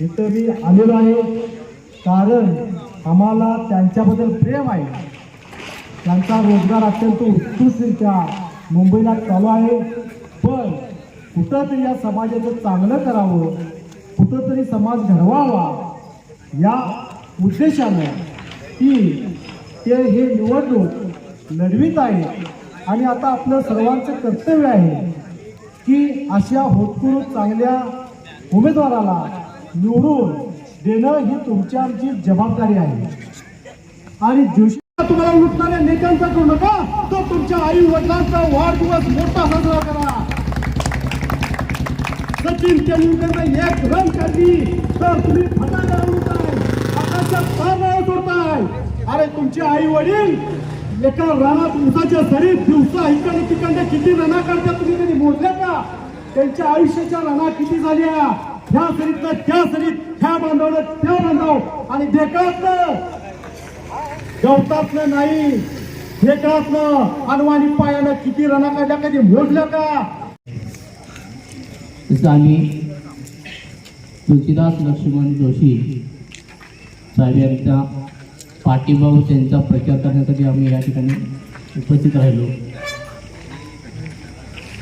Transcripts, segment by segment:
इथं मी आलेलो आहे कारण आम्हाला त्यांच्याबद्दल प्रेम आहे. त्यांचा रोजगार अत्यंत उत्कृष्टरित्या मुंबईला चालू आहे. पण कुठंतरी या समाजाचं चांगलं करावं कुठंतरी समाज घडवावा या उद्देशानं की ते हे निवडणूक लढवित आहे. आणि आता आपलं सर्वांचं कर्तव्य आहे की अशा होतकरू चांगल्या उमेदवाराला निवडून देणं ही तुमची आमची जबाबदारी आहे. आणि जोशी तुम्हाला लुटणाऱ्या नेत्यांचा करू नका तो तुमच्या आई वडिलांचा वाढदिवस मोठा साजरा करा. सचिन तेंडुलकरनं एक रन काढली तर तुम्ही फटाका उडताय आकाशात तारणाळा सोडताय अरे तुमचे आई वडील एका रानात उसाच्या सरीत दिवसा इकडे तिकडे किती रना काढतात तुम्ही कधी मोजल्या का? त्यांच्या आयुष्याच्या रना किती झाल्या? ह्या सरीतनं त्या सरीत ह्या बांधवलं त्या बांधव. आणि देकातनं गवतातलं नाही हेकातलं अनुमानी पायानं किती रना काढल्या कधी मोजल्या का? आम्ही तुळशीदास लक्ष्मण जोशी साहेब यांचा पाठिंबा त्यांचा प्रचार करण्यासाठी आम्ही या ठिकाणी उपस्थित राहिलो.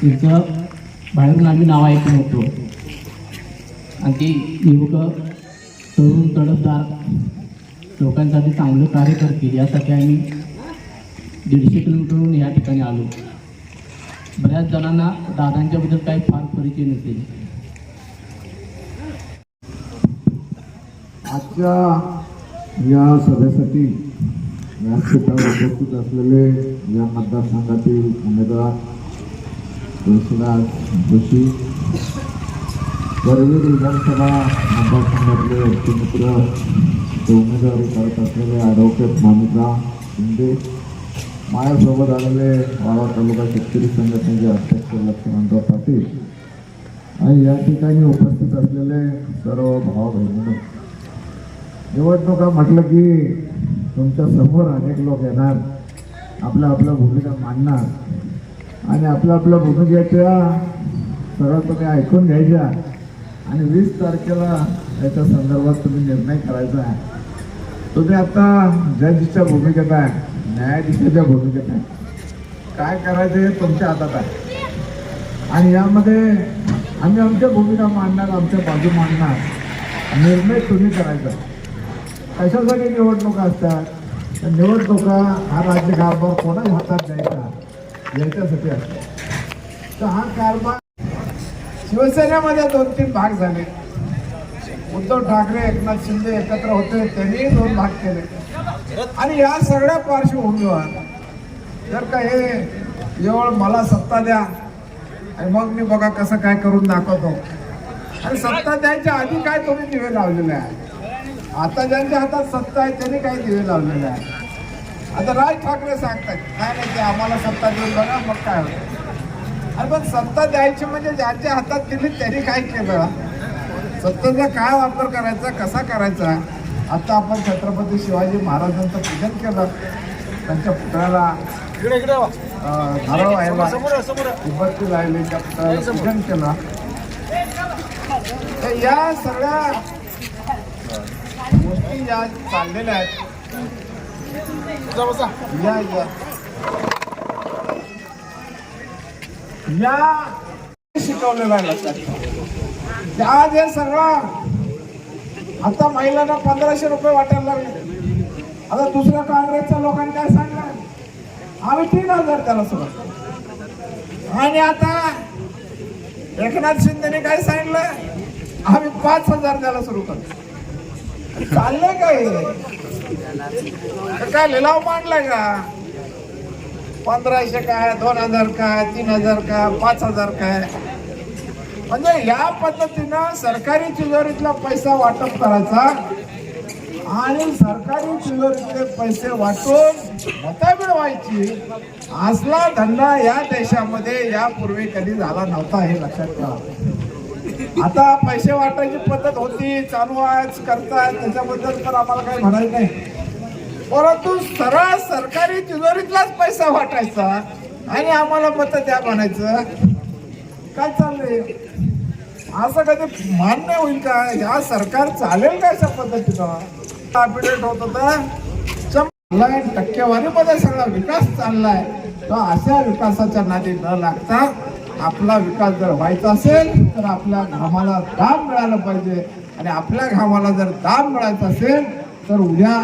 त्यांचं बाहेरून आम्ही नाव ऐकून होतो. आणि ती युवक तरुण तडफदार लोकांसाठी चांगलं कार्य करतील यासाठी आम्ही दीडशे किलोमीटरहून या ठिकाणी आलो. बऱ्याच जणांना दादांच्याबद्दल काही फार परिचय नसेल. आजच्या या सभेसाठी व्यासपीठावर उपस्थित असलेले या मतदारसंघातील उमेदवार तुळशीदास जोशी करवीर विधानसभा मतदारसंघातले व्यक्तिमित्र उमेदवारी करत असलेले ॲडव्होकेट मानिका शिंदे माझ्यासोबत आलेले वाडा तालुका शेतकरी संघटनेचे अध्यक्ष लक्ष्मणराव पाटील आणि या ठिकाणी उपस्थित असलेले सर्व भाव बहिणी निवडणुका म्हटलं की तुमच्यासमोर अनेक लोक येणार आपल्या आपल्या भूमिका मांडणार आणि आपल्या आपल्या भूमिकेच्या सर्व तुम्ही ऐकून घ्यायच्या आणि वीस तारखेला याच्या संदर्भात तुम्ही निर्णय करायचा आहे. तुम्ही आता जजच्या भूमिकेत आहे न्यायाधीशाच्या भूमिकेत आहे. काय करायचं हे तुमच्या हातात आहे. आणि यामध्ये आम्ही आमच्या भूमिका मांडणार आमच्या बाजू मांडणार. निर्णय तुम्ही करायचा कशासाठी निवडणुका असतात? तर निवडणुका हा राज्य कारभार कोणाच हातात द्यायचा? याच्यासाठी असतात तर हा कारभार शिवसेनेमध्ये दोन तीन भाग झाले. उद्धव ठाकरे एकनाथ शिंदे एकत्र होते त्यांनी दोन भाग केले. आणि या सगळ्या पार्श्वभूमीवर जर का हे केवळ मला सत्ता द्या आणि मग मी बघा कसं काय करून दाखवतो. आणि सत्ता द्यायच्या आधी काय तुम्ही दिवे लावलेले आहे? आता ज्यांच्या हातात सत्ता आहे त्यांनी काय दिवे लावलेले आहे? आता राज ठाकरे सांगतात काय नाही ते आम्हाला सत्ता देऊन बघा मग काय होतं? अरे पण सत्ता द्यायची म्हणजे ज्यांच्या हातात दिली त्यांनी काय केलं? सत्तेचा काय वापर करायचा कसा करायचा? आता आपण छत्रपती शिवाजी महाराजांचं पूजन केलं. त्यांच्या पुतळ्याला वाहिला उदबत्ती लावली त्या पुतळ्याला पूजन केलं. तर या सगळ्या गोष्टी या चाललेल्या आहेत. या. या शिकवलेला शिकवलेलं लक्षात आज हे सगळं आता महिलांना पंधराशे रुपये वाटायला लागले. आता दुसऱ्या काँग्रेसच्या लोकांनी काय सांगणार? आम्ही तीन हजार त्याला सुद्धा आणि आता एकनाथ शिंदेने काय सांगितलं? आम्ही पाच हजार द्यायला सुरू करतो. चाललंय काय हे? काय लिलाव मांडलाय का? पंधराशे काय दोन हजार काय तीन हजार काय पाच हजार काय? म्हणजे या पद्धतीनं सरकारी तिजोरीतला पैसा वाटप करायचा आणि सरकारी तिजोरीतले पैसे वाटून मतं मिळवायची असला धंदा या देशामध्ये यापूर्वी कधी झाला नव्हता हे लक्षात ठेवा. आता पैसे वाटायची पद्धत होती चालू आहे करतायत त्याच्याबद्दल तर आम्हाला काही म्हणायचं नाही. परंतु सरळ सरकारी तिजोरीतलाच पैसा वाटायचा आणि आम्हाला मत द्या म्हणायचं. काय चाललंय? असं कधी मान्य होईल का? या सरकार चालेल का अशा पद्धतीनं? अपडेट होत होतं. टक्केवारीमध्ये सगळा विकास चाललाय. तर अशा विकासाच्या नादी न लागता आपला विकास जर व्हायचा असेल तर आपल्या घामाला दाम मिळालं पाहिजे. आणि आपल्या घामाला जर दाम मिळायचं असेल तर उद्या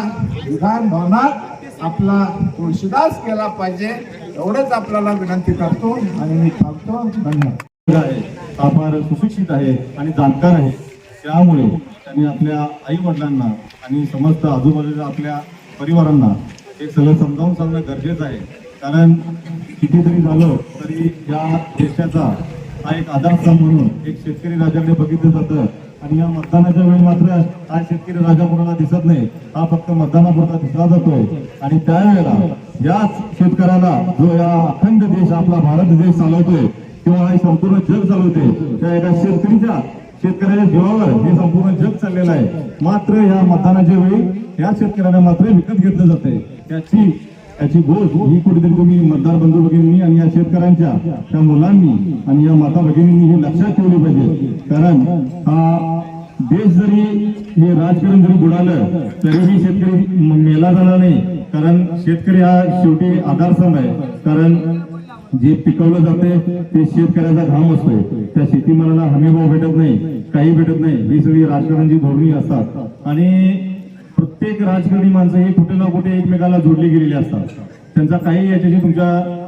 विधान भवनात आपला तुळशीदास केला पाहिजे एवढंच आपल्याला विनंती करतो आणि मी थांबतो. धन्यवाद. आहे आभार सुशिक्षित आहे आणि जाणकार आहे. त्यामुळे त्यांनी आपल्या आई वडिलांना आणि समस्त आजूबाजूच्या आपल्या परिवारांना हे सगळं समजावून सांगणं गरजेचं आहे. कारण कितीतरी झालं तरी या देशाचा हा एक आधारस्तंभ म्हणून एक शेतकरी राजाकडे बघितलं जातं. आणि या मतदानाच्या वेळी मात्र हा शेतकरी राजा कोणाला दिसत नाही. हा फक्त मतदानापुरता दिसला जातोय आणि त्यावेळेला याच शेतकऱ्याला जो या अखंड देश आपला भारत देश चालवतोय किंवा हे संपूर्ण जग चालवते त्या एका शेतकरीच्या शेतकऱ्याच्या जीवावर हे संपूर्ण जग चाललेलं आहे. मात्र या मतदानाच्या वेळी या शेतकऱ्यांना मात्र विकत घेतलं जाते त्याची त्याची गोष्ट ही कुठेतरी तुम्ही मतदार बंधू भगिनींनी आणि या शेतकऱ्यांच्या त्या मुलांनी आणि या माता भगिनींनी हे लक्षात ठेवली पाहिजे. कारण हा देश जरी हे राजकारण जरी बुडालं तरीही शेतकरी मेला झाला नाही. कारण शेतकरी हा शेवटी आधारस्तंभ आहे. कारण जे पिकवलं जाते ते शेतकऱ्याचा घाम असतोय. त्या शेतीमालाला हमीभाव भेटत नाही काही भेटत नाही. ही सगळी राजकारणाची धोरणी असतात. आणि प्रत्येक राजकारणी माणसं हे कुठे ना कुठे एकमेकाला जोडली गेलेली असतात. त्यांचा काही याच्याशी तुमच्या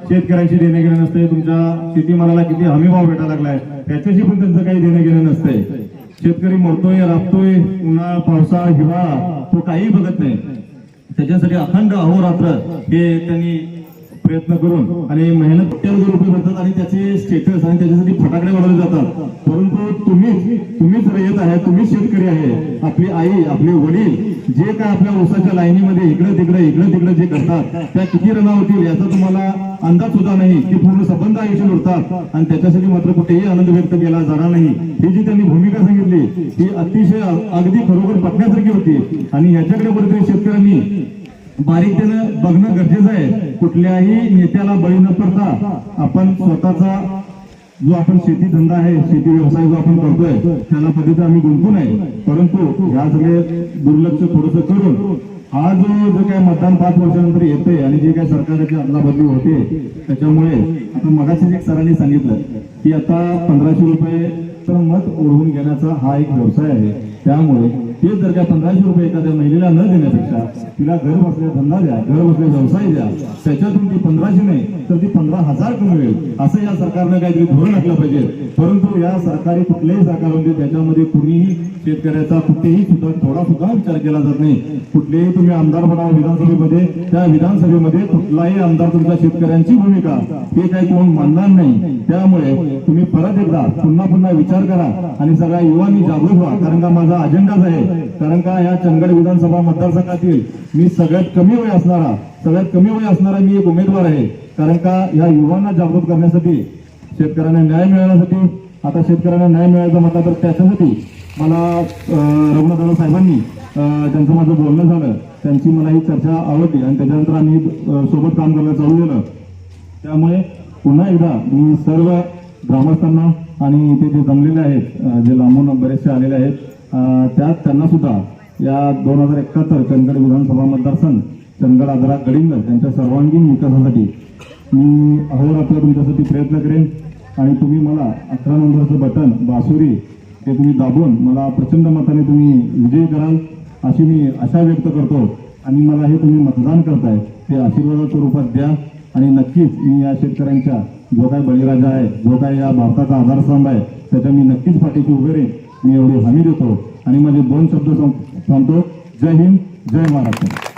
शेतकऱ्यांशी देणे घेणं नसते तुमच्या शेतीमालाला किती हमीभाव भेटायला लागलाय त्याच्याशी पण त्यांचं काही देणे घेणं नसतंय. शेतकरी मरतोय राबतोय उन्हाळा पावसाळा हिवाळा तो काही बघत नाही. त्याच्यासाठी अखंड अहोरात्र हे त्यांनी प्रयत्न करून आणि मेहनत कोट्यावधी रुपये भरतात आणि त्याचे स्टेटस आणि त्याच्यासाठी फटाकडे वाढवले जातात. परंतु तुम्ही तुम्हीच रयत आहे तुम्हीच शेतकरी आहे आपली आई आपले वडील जे काय आपल्या ऊसाच्या लाईनीमध्ये इकडे तिकडे इकडे तिकडे जे करतात त्या किती रना होतील याचा तुम्हाला अंदाज सुद्धा नाही की पूर्ण संबंध आयुष्य उरतात. आणि त्याच्यासाठी मात्र कुठेही आनंद व्यक्त केला जाणार नाही. ही जी त्यांनी भूमिका सांगितली ही अतिशय अगदी खरोखर पटण्यासारखी होती. आणि याच्याकडे कुठेतरी शेतकऱ्यांनी बारीकतेनं बघणं गरजेचं आहे. कुठल्याही नेत्याला बळी न पडता आपण स्वतःचा जो आपण शेती धंदा आहे शेती व्यवसाय जो आपण करतोय त्याला पद्धतीने आम्ही गुंतून आहे परंतु ह्या सगळे दुर्लक्ष थोडस करून हा जो जो काय मतदान पाच वर्षानंतर येते आणि जे काय सरकारची अदलाबदली होते त्याच्यामुळे आता मगाशी एक सरांनी सांगितलं की आता पंधराशे रुपये तर मत ओढवून घेण्याचा हा एक व्यवसाय आहे. त्यामुळे ते जर का पंधराशे रुपये एखाद्या महिलेला न देण्यापेक्षा तिला घर बसल्या धंदा द्या घर बसल्या व्यवसाय द्या त्याच्यातून ती पंधराशे नाही तर ती पंधरा हजार कमवेल असं या सरकारनं काहीतरी धोरण आखलं पाहिजे. परंतु या सरकारी कुठल्याही सरकारमध्ये त्याच्यामध्ये कुणीही शेतकऱ्याचा कुठेही सुद्धा थोडा सुद्धा विचार केला जात नाही. कुठलेही तुम्ही आमदार बनावा विधानसभेमध्ये त्या विधानसभेमध्ये कुठलाही आमदार तुमच्या शेतकऱ्यांची भूमिका हे काही कोण मानणार नाही. त्यामुळे तुम्ही परत एकदा पुन्हा पुन्हा विचार करा आणि सगळ्या युवांनी जागृत व्हा. कारण का माझा अजेंडाच आहे. कारण का या चंगड विधानसभा मतदारसंघातील मी सगळ्यात कमी वय असणारा सगळ्यात कमी वय असणारा मी एक उमेदवार आहे. कारण का या युवांना जागृत करण्यासाठी शेतकऱ्यांना न्याय मिळवण्यासाठी आता शेतकऱ्यांना न्याय मिळायचा म्हटला तर त्याच्यासाठी मला रघुनाथ साहेबांनी त्यांचं माझं बोलणं झालं त्यांची मला ही चर्चा आवडली आणि त्याच्यानंतर आम्ही सोबत काम करायला चालू केलं. त्यामुळे पुन्हा एकदा मी सर्व ग्रामस्थांना आणि इथे जे जमलेले आहेत जे लांबून बरेचसे आलेले आहेत त्यात त्यांना सुद्धा या दोन हजार एकाहत्तर चंदगड विधानसभा मतदारसंघ चंदगड आदरा गडिंग त्यांच्या सर्वांगीण विकासासाठी मी अहोरात्र तुमच्यासाठी प्रयत्न करेन. आणि तुम्ही मला अकरा नंबरचं बटन बासुरी ते तुम्ही दाबून मला प्रचंड मताने तुम्ही विजयी कराल अशी मी आशा व्यक्त करतो. आणि मला हे तुम्ही मतदान करताय ते आशीर्वादाच्या रूपात द्या. आणि नक्कीच मी या शेतकऱ्यांच्या जो काय बळीराजा आहे जो काय या भारताचा आधारस्तंभ आहे त्याच्या मी नक्कीच पाठीशी उभे राहीन. मी एवढी हमी देतो. आणि माझे दोन शब्द सांगतो जय हिंद जय महाराष्ट्र.